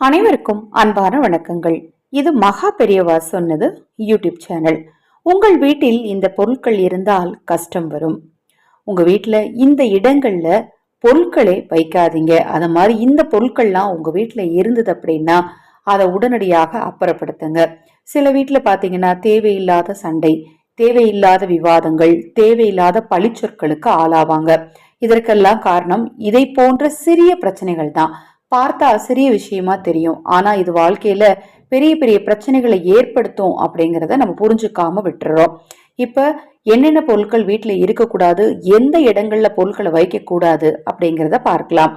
அனைவருக்கும் அன்பான வணக்கங்கள். இது மகா பெரியவா சொன்னது யூடியூப் சேனல். உங்கள் வீட்டில் இந்த பொருட்கள் இருந்தால் கஷ்டம் வரும். உங்க வீட்டில் இந்த இடங்கள்ல பொருட்களே வைக்காதீங்க. அது மாதிரி இந்த பொருட்கள்லாம் உங்க வீட்டில் இருந்தது அப்படின்னா அதை உடனடியாக அப்புறப்படுத்துங்க. சில வீட்டில் பார்த்தீங்கன்னா தேவையில்லாத சண்டை தேவையில்லாத விவாதங்கள் தேவையில்லாத பழிச்சொற்களுக்கு ஆளாவாங்க. இதற்கெல்லாம் காரணம் இதை போன்ற சிறிய பிரச்சனைகள் தான். பார்த்தா சிறிய விஷயமா தெரியும். ஆனா இது வாழ்க்கையில பெரிய பெரிய பிரச்சனைகளை ஏற்படுத்தும் அப்படிங்கிறத நம்ம புரிஞ்சுக்காம விட்டுறோம். இப்ப என்னென்ன பொருட்கள் வீட்டுல இருக்கக்கூடாது எந்த இடங்கள்ல பொருட்களை வைக்க கூடாது அப்படிங்கிறத பார்க்கலாம்.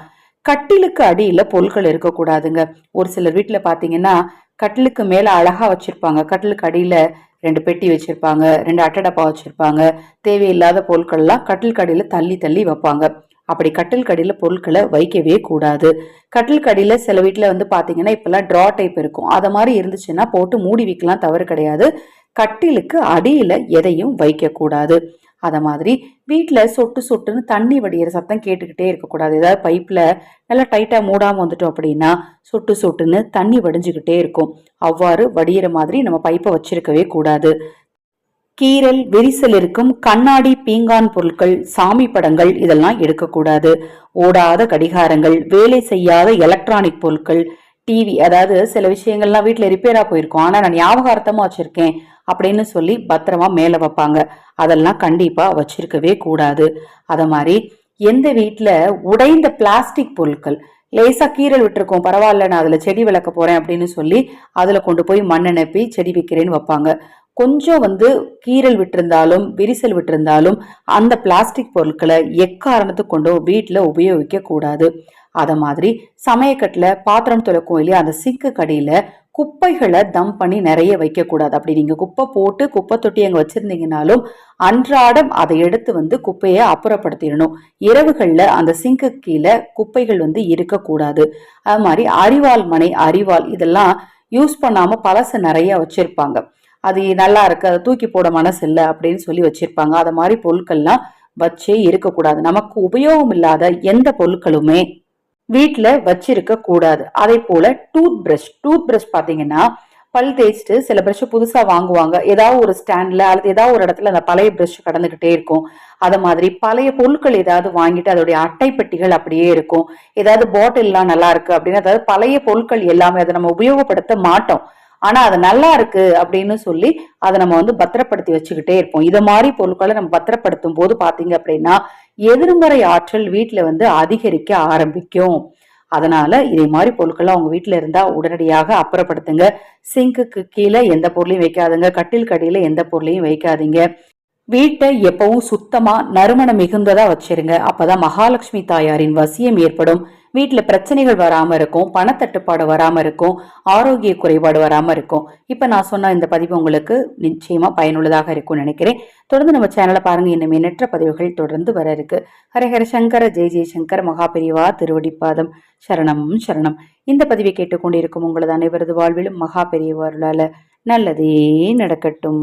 கட்டிலுக்கு அடியில பொருட்கள் இருக்கக்கூடாதுங்க. ஒரு சிலர் வீட்டுல பாத்தீங்கன்னா கட்டிலுக்கு மேல அழகா வச்சிருப்பாங்க. கட்டிலுக்கு அடியில ரெண்டு பெட்டி வச்சிருப்பாங்க ரெண்டு அட்டடப்பா வச்சிருப்பாங்க. தேவையில்லாத பொருட்கள்லாம் கட்டிலுக்கு அடியில தள்ளி தள்ளி வைப்பாங்க. அப்படி கட்டில் கடியில் பொருட்களை வைக்கவே கூடாது. கட்டில் கடியில் சில வீட்டில் வந்து பார்த்தீங்கன்னா இப்போல்லாம் ட்ரா டைப் இருக்கும். அதை மாதிரி இருந்துச்சுன்னா போட்டு மூடி வைக்கலாம் தவறு கிடையாது. கட்டிலுக்கு அடியில் எதையும் வைக்கக்கூடாது அதை மாதிரி வீட்டில் சொட்டு சொட்டுன்னு தண்ணி வடிகிற சத்தம் கேட்டுக்கிட்டே இருக்கக்கூடாது. ஏதாவது பைப்பில் நல்லா டைட்டாக மூடாமல் வந்துட்டோம் அப்படின்னா சொட்டு சொட்டுன்னு தண்ணி வடிஞ்சுக்கிட்டே இருக்கும். அவ்வாறு வடிகிற மாதிரி நம்ம பைப்பை வச்சிருக்கவே கூடாது. கீரல் விரிசல் இருக்கும் கண்ணாடி பீங்கான் பொருட்கள் சாமி படங்கள் இதெல்லாம் எடுக்கக்கூடாது. ஓடாத கடிகாரங்கள் வேலை செய்யாத எலக்ட்ரானிக் பொருட்கள் டிவி அதாவது சில விஷயங்கள்லாம் வீட்டில் ரிப்பேராக போயிருக்கும். ஆனால் நான் ஞாபகார்த்தமாக வச்சுருக்கேன் அப்படின்னு சொல்லி பத்திரமா மேலே வைப்பாங்க. அதெல்லாம் கண்டிப்பாக வச்சிருக்கவே கூடாது. அதை மாதிரி எந்த வீட்டில் உடைந்த பிளாஸ்டிக் பொருட்கள் லேசாக கீரல் விட்டுருக்கோம் பரவாயில்ல நான் அதில் செடி வளர்க்க போகிறேன் அப்படின்னு சொல்லி அதில் கொண்டு போய் மண் அனுப்பி செடி வைக்கிறேன்னு வைப்பாங்க. கொஞ்சம் வந்து கீரல் விட்டிருந்தாலும் விரிசல் விட்டிருந்தாலும் அந்த பிளாஸ்டிக் பொருட்களை எக்காரணத்துக்கு கொண்டோ வீட்டில் உபயோகிக்க கூடாது. அதை மாதிரி சமயக்கட்டில் பாத்திரம் துளக்கும் இல்லையா அந்த சிக்கு கடியில் குப்பைகளை தம் பண்ணி நிறைய வைக்கக்கூடாது அப்படி நீங்கள் குப்பை போட்டு குப்பை தொட்டி அங்கே வச்சுருந்தீங்கனாலும் அன்றாடம் அதை எடுத்து வந்து குப்பையை அப்புறப்படுத்திடணும். இரவுகளில் அந்த சிங்க்கு கீழே குப்பைகள் வந்து இருக்கக்கூடாது அது மாதிரி அரிவாள் மனை அரிவாள் இதெல்லாம் யூஸ் பண்ணாமல் பழசு நிறைய வச்சுருப்பாங்க. அது நல்லா இருக்கு அதை தூக்கி போட மனசு இல்லை அப்படின்னு சொல்லி வச்சிருப்பாங்க. அதை மாதிரி பொருட்கள்லாம் வச்சே இருக்கக்கூடாது. நமக்கு உபயோகம் இல்லாத எந்த பொருட்களுமே வீட்டில் வச்சிருக்க கூடாது. அதே போல டூத் பிரஷ் டூத் பிரஷ் பார்த்தீங்கன்னா பல் தேய்ச்சிட்டு சில ப்ரஷ்ஷை புதுசாக வாங்குவாங்க. ஏதாவது ஒரு ஸ்டாண்டில் அல்லது ஏதாவது ஒரு இடத்துல அந்த பழைய ப்ரஷ் கடந்துக்கிட்டே இருக்கும். அதை மாதிரி பழைய பொருட்கள் ஏதாவது வாங்கிட்டு அதோடைய அட்டை பெட்டிகள் அப்படியே இருக்கும். ஏதாவது பாட்டில்லாம் நல்லா இருக்கு அப்படின்னு அதாவது பழைய பொருட்கள் எல்லாமே அதை நம்ம உபயோகப்படுத்த மாட்டோம். ஆனா அது நல்லா இருக்கு அப்படின்னு சொல்லி அதை நம்ம வந்து பத்திரப்படுத்தி வச்சுக்கிட்டே இருப்போம். இதை மாதிரி பொருட்களை நம்ம பத்திரப்படுத்தும் போது பாத்தீங்க அப்படின்னா எதிர்மறை ஆற்றல் வீட்டுல வந்து அதிகரிக்க ஆரம்பிக்கும். அதனால இதே மாதிரி பொருட்கள்லாம் உங்க வீட்டுல இருந்தா உடனடியாக அப்புறப்படுத்துங்க. சிங்குக்கு கீழே எந்த பொருளையும் வைக்காதுங்க. கட்டில் கடியில எந்த பொருளையும் வைக்காதீங்க. வீட்டை எப்பவும் சுத்தமா நறுமணம் மிகுந்ததா வச்சிருங்க. அப்பதான் மகாலட்சுமி தாயாரின் வசியம் ஏற்படும். வீட்டில் பிரச்சனைகள் வராமல் இருக்கும் பணத்தட்டுப்பாடு வராமல் இருக்கும் ஆரோக்கிய குறைபாடு வராமல் இருக்கும். இப்போ நான் சொன்ன இந்த பதிவு உங்களுக்கு நிச்சயமாக பயனுள்ளதாக இருக்கும்னு நினைக்கிறேன். தொடர்ந்து நம்ம சேனலை பாருங்கள் இன்னும் எண்ணற்ற பதிவுகள் தொடர்ந்து வர இருக்கு. ஹரஹர சங்கர ஜெய் ஜெய்சங்கர் மகாபிரிவா திருவடிப்பாதம். சரணம் சரணம். இந்த பதிவை கேட்டுக்கொண்டிருக்கும் உங்களது அனைவரது வாழ்விலும் மகாபெரியவர்களால் நல்லதே நடக்கட்டும்.